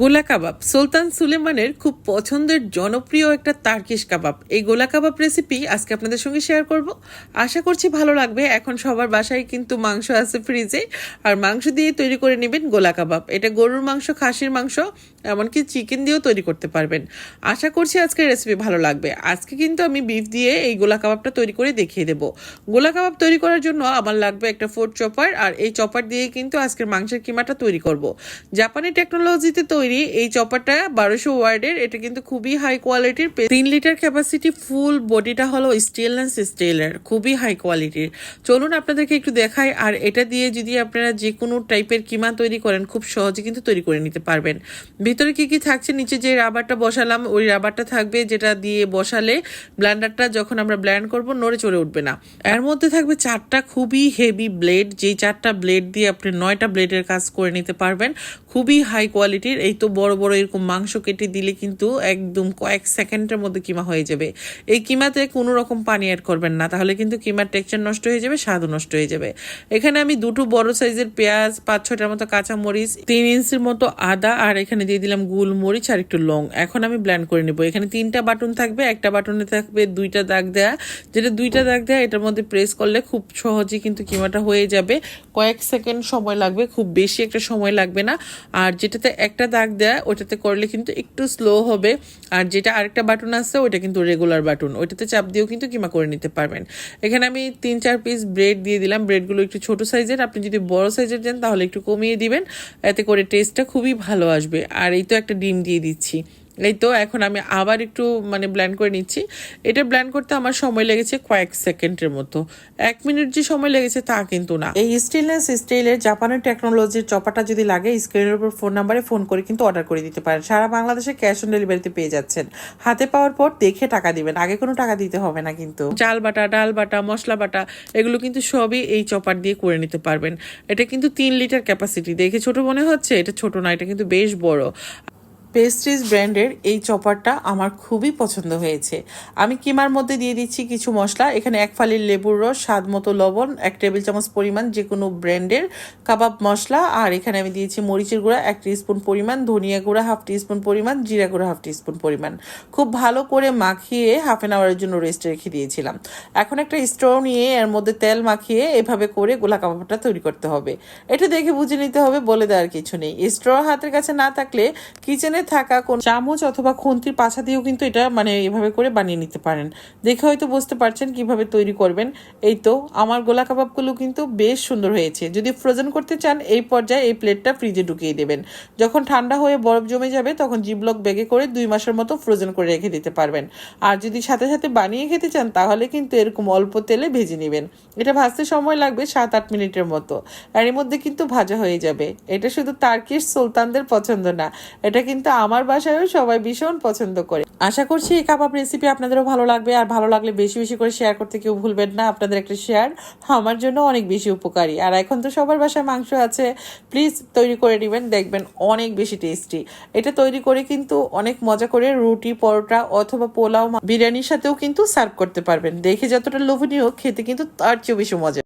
গোলা কাবাব। সুলতান সুলেমানের খুব পছন্দের জনপ্রিয় একটা তার্কিশ কাবাব। এই গোলা কাবাব রেসিপি আজকে আপনাদের সঙ্গে শেয়ার করব। আশা করছি ভালো লাগবে। এখন সবার বাসায় কিন্তু মাংস আছে ফ্রিজে আর মাংস দিয়ে তৈরি করে নেবেন গোলা কাবাব। এটা গরুর মাংস, খাসির মাংস, এমনকি চিকেন দিয়েও তৈরি করতে পারবেন। আশা করছি আজকের রেসিপি ভালো লাগবে। আজকে কিন্তু আমি বিফ দিয়ে এই গোলা কাবাবটা তৈরি করে দেখিয়ে দেবো। গোলা কাবাব তৈরি করার জন্য আমার লাগবে একটা ফুড চপার আর এই চপার দিয়ে কিন্তু আজকের মাংসের কিমাটা তৈরি করব। জাপানি টেকনোলজিতে তৈরি এই চপারটা বারোশো ওয়ার্ডের, এটা কিন্তু খুবই হাই কোয়ালিটির তিন লিটার ক্যাপাসিটি ফুল বডিটা হলো স্টেনলেস স্টিলের খুবই হাই কোয়ালিটির চলুন আপনাদেরকে একটু দেখাই, আর এটা দিয়ে যদি আপনারা যে কোনো টাইপের কিমা তৈরি করেন, খুব সহজে কিন্তু তৈরি করে নিতে পারবেন। ভিতরে কি কি থাকছে? নিচে যে রাবারটা বসালাম, ওই রাবারটা থাকবে যেটা দিয়ে বসালে ব্ল্যান্ডারটা যখন আমরা ব্ল্যান্ড করব, নড়ে চড়ে উঠবে না। এর মধ্যে থাকবে চারটা খুবই হেভি ব্লেড যেই চারটা ব্লেড দিয়ে আপনি নয়টা ব্লেডের কাজ করে নিতে পারবেন। খুবই হাই কোয়ালিটির এই তো বড় বড় এরকম মাংস কেটে দিলে কিন্তু একদম কয়েক সেকেন্ডের মধ্যে কিমা হয়ে যাবে। এই কিমাতে কোনো রকম পানি অ্যাড করবেন না, তাহলে কিন্তু কিমার টেক্সচার নষ্ট হয়ে যাবে, স্বাদও নষ্ট হয়ে যাবে। এখানে আমি দুটো বড় সাইজের পেঁয়াজ, পাঁচ ছটার মতো কাঁচা মরিচ তিন ইঞ্চির মতো আদা, আর এখানে দিয়ে দিলাম গুল মরিচ আর একটু লং। এখন আমি ব্ল্যান্ড করে নেব। এখানে তিনটা বাটন থাকবে, একটা বাটনে থাকবে দুইটা দাগ দেয়া। যেটা দুইটা দাগ দেয়া, এটার মধ্যে প্রেস করলে খুব সহজেই কিন্তু কিমাটা হয়ে যাবে। কয়েক সেকেন্ড সময় লাগবে, খুব বেশি একটা সময় লাগবে না। আর যেটাতে একটা দাগ দেয় ওটাতে করলে কিন্তু একটু স্লো হবে। আর যেটা আরেকটা বাটন আছে, ওইটা কিন্তু রেগুলার বাটন ওইটাতে চাপ দিয়েও কিন্তু কিমা করে নিতে পারবেন। এখানে আমি তিন চার পিস ব্রেড দিয়ে দিলাম। ব্রেডগুলো একটু ছোট সাইজের আপনি যদি বড় সাইজের দেন, তাহলে একটু কমিয়ে দিবেন। এতে করে টেস্টটা খুবই ভালো আসবে। আর এই তো একটা ডিম দিয়ে দিচ্ছি। এই তো এখন আমি আবার একটু মানে ব্ল্যান্ড করে নিচ্ছি। এটা ব্ল্যান্ড করতে আমার সময় লেগেছে কয়েক সেকেন্ডের মতো। এক মিনিট যে সময় লেগেছে তা কিন্তু না। এই স্টেনলেস স্টিলের জাপানের টেকনোলজির চপাটা যদি লাগে স্ক্রিনের উপর ফোন নাম্বারে ফোন করে কিন্তু অর্ডার করে দিতে পারেন। সারা বাংলাদেশে ক্যাশ অন ডেলিভারিতে পেয়ে যাচ্ছেন। হাতে পাওয়ার পর দেখে টাকা দিবেন। আগে কোনো টাকা দিতে হবে না কিন্তু। চাল বাটা ডাল বাটা মশলা বাটা এগুলো কিন্তু সবই এই চপার দিয়ে করে নিতে পারবেন। এটা কিন্তু তিন লিটার ক্যাপাসিটি দেখে ছোট মনে হচ্ছে এটা ছোট না এটা কিন্তু বেশ বড়। পেস্ট্রিজ ব্র্যান্ডের এই চপারটা আমার খুবই পছন্দ হয়েছে। আমি কিমার মধ্যে দিয়ে দিচ্ছি কিছু মশলা। এখানে এক ফালির লেবুর রস, স্বাদ মতো লবণ, এক টেবিল চামচ পরিমাণ যে কোনো ব্র্যান্ডের কাবাব মশলা। আর এখানে আমি দিয়েছি মরিচের গুঁড়া, এক স্পুন পরিমাণ, ধনিয়া গুঁড়া, হাফ স্পুন পরিমাণ, জিরা গুঁড়া, হাফ স্পুন পরিমাণ। খুব ভালো করে মাখিয়ে হাফ অ্যান আওয়ারের জন্য রেস্টে রেখে দিয়েছিলাম। এখন একটা স্ট্র নিয়ে এর মধ্যে তেল মাখিয়ে এভাবে করে গোলা কাবাবটা তৈরি করতে হবে। এটা দেখে বুঝে নিতে হবে, বলে দেওয়ার কিছু নেই। স্ট্র হাতের কাছে না থাকলে কিচেনে থাকা কোন চামচ অথবা খুন্তির পাছা দিয়েও কিন্তু এটা মানে এভাবে করে বানিয়ে নিতে পারেন। দেখে হয়তো বুঝতে পারছেন কীভাবে তৈরি করবেন। এই তো, আমার গোলা কাবাবগুলো কিন্তু বেশ সুন্দর হয়েছে। যদি ফ্রোজেন করতে চান, এই পর্যায়ে এই প্লেটটা ফ্রিজে ঢুকিয়ে দেবেন। যখন ঠান্ডা হয়ে বরফ জমে যাবে, তখন জিবলক ব্যাগে করে দুই মাসের মতো ফ্রোজেন করে রেখে দিতে পারবেন। আর যদি সাথে সাথে বানিয়ে খেতে চান, তাহলে কিন্তু এরকম অল্প তেলে ভেজে নেবেন। এটা ভাজতে সময় লাগবে সাত আট মিনিটের মতো। এর মধ্যে কিন্তু ভাজা হয়ে যাবে। এটা শুধু তার্কিশ সুলতানদের পছন্দ না, এটা কিন্তু আমার বাসায়ও সবাই ভীষণ পছন্দ করে। আশা করছি এই কাবাব রেসিপি আপনাদেরও ভালো লাগবে, আর ভালো লাগলে বেশি বেশি করে শেয়ার করতে কেউ ভুলবেন না, আপনাদের একটা শেয়ার আমার জন্য অনেক বেশি উপকারী। আর এখন তো সবার বাসায় মাংস আছে প্লিজ তৈরি করে নেবেন, দেখবেন অনেক বেশি টেস্টি এটা তৈরি করে কিন্তু অনেক মজা করে রুটি, পরোটা অথবা পোলাও বিরিয়ানির সাথেও কিন্তু সার্ভ করতে পারবেন। দেখে যতটা লোভনীয়, খেতে কিন্তু তার চেয়েও বেশি মজা।